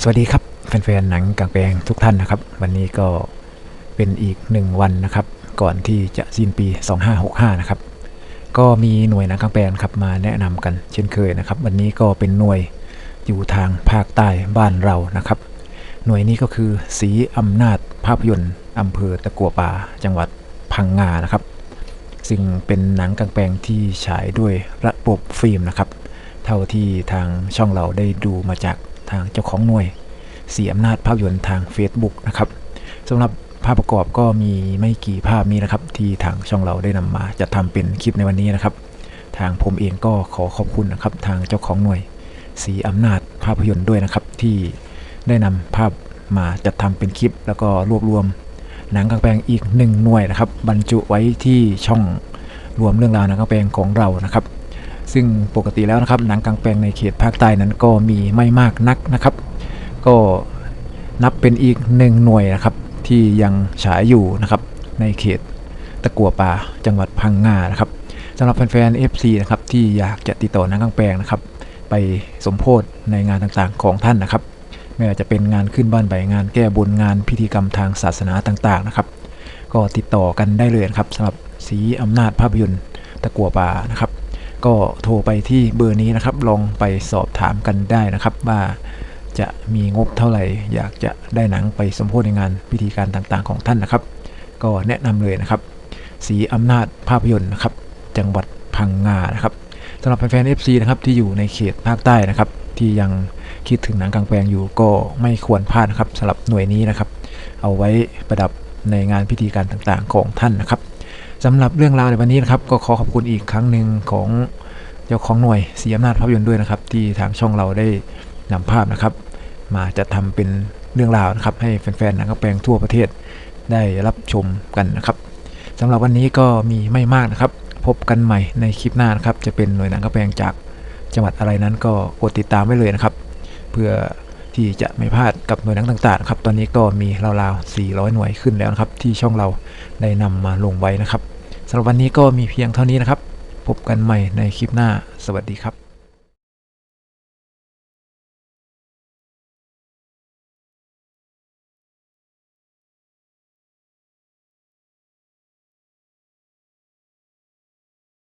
สวัสดีครับแฟนๆหนังกลางแปลงทุกท่านนะครับ วันนี้ก็เป็นอีกหนึ่งวันนะครับ ก่อนที่จะสิ้นปี 2565 นะครับ ก็มีหน่วยหนังกลางแปลงครับมาแนะนำกันเช่นเคยนะครับ วันนี้ก็เป็นหน่วยอยู่ทางภาคใต้บ้านเรานะครับ หน่วยนี้ก็คือสีอำนาจภาพยนตร์อำเภอตะกัวป่าจังหวัดพังงานะครับซึ่งเป็นหนังกลางแปลงที่ฉายด้วยระบบฟิล์มนะครับ เท่าที่ทางช่องเราได้ดูมาจากทางเจ้าของหน่วยสีอำนาจภาพยนตร์ทาง Facebook นะครับสำหรับภาพประกอบก็มีไม่กี่ภาพนี้นะครับ ที่ทางช่องเราได้นำมาจะทำเป็นคลิปในวันนี้นะครับ ทางผมเองก็ขอขอบคุณนะครับ ทางเจ้าของหน่วย สีอำนาจภาพยนตร์ด้วยนะครับ ที่ได้นำภาพมาจัดทำเป็นคลิป แล้วก็รวบรวม หนังกางแปลงอีกหนึ่งหน่วยนะครับ บรรจุไว้ที่ช่องรวมเรื่องราวหนังกางแปลงของเรานะครับ ซึ่งปกติแล้วนะครับหนังกลางแปลงในเขตภาคใต้นั้นก็มีไม่มากนักนะครับ ก็นับเป็นอีกหนึ่งหน่วยนะครับที่ยังฉายอยู่นะครับในเขตตะกัวป่าจังหวัดพังงานะครับสำหรับแฟนๆ FC นะครับที่อยากจะติดต่อหนังกลางแปลงนะครับ ไปสมโพธในงานต่างๆของท่านนะครับไม่ว่าจะเป็นงานขึ้นบ้านใบงานแก้บนงานพิธีกรรมทางศาสนาต่างๆนะครับ ก็ติดต่อกันได้เลยนะครับสำหรับสีอำนาจภาพยนตร์ตะกัวป่านะครับ ก็โทรไปที่เบอร์นี้นะครับ ลองไปสอบถามกันได้นะครับว่าจะมีงบเท่าไหร่ อยากจะได้หนังไปสมโพธิในงานพิธีการต่างๆของท่านนะครับ ก็แนะนำเลยนะครับ สีอำนาจภาพยนตร์นะครับ จังหวัดพังงานะครับสำหรับแฟนๆ FC นะครับที่อยู่ในเขตภาคใต้นะครับ ที่ยังคิดถึงหนังกลางแปลงอยู่ก็ไม่ควรพลาดนะครับสำหรับหน่วยนี้นะครับ เอาไว้ประดับในงานพิธีการต่างๆของท่านนะครับ สำหรับเรื่องราวในวันนี้นะครับ ก็ขอขอบคุณอีกครั้งหนึ่งของเจ้าของหน่วยสีอำนาจภาพยนตร์ด้วยนะครับ ที่ทางช่องเราได้นำภาพนะครับ มาจะทำเป็นเรื่องราวนะครับ ให้แฟนๆหนังกลางแปลงทั่วประเทศได้รับชมกันนะครับสำหรับวันนี้ก็มีไม่มากนะครับ พบกันใหม่ในคลิปหน้านะครับ จะเป็นหน่วยหนังกลางแปลงจากจังหวัดอะไรนั้นก็กดติดตามไว้เลยนะครับ เพื่อที่จะไม่พลาดกับหน่วยหนังต่างๆครับ ตอนนี้ก็มีราวๆ400 หน่วยขึ้นแล้วนะครับ ที่ช่องเราได้นำมาลงไว้นะครับ สำหรับวันนี้ก็มีเพียงเท่านี้นะครับ พบกันใหม่ในคลิปหน้า สวัสดีครับ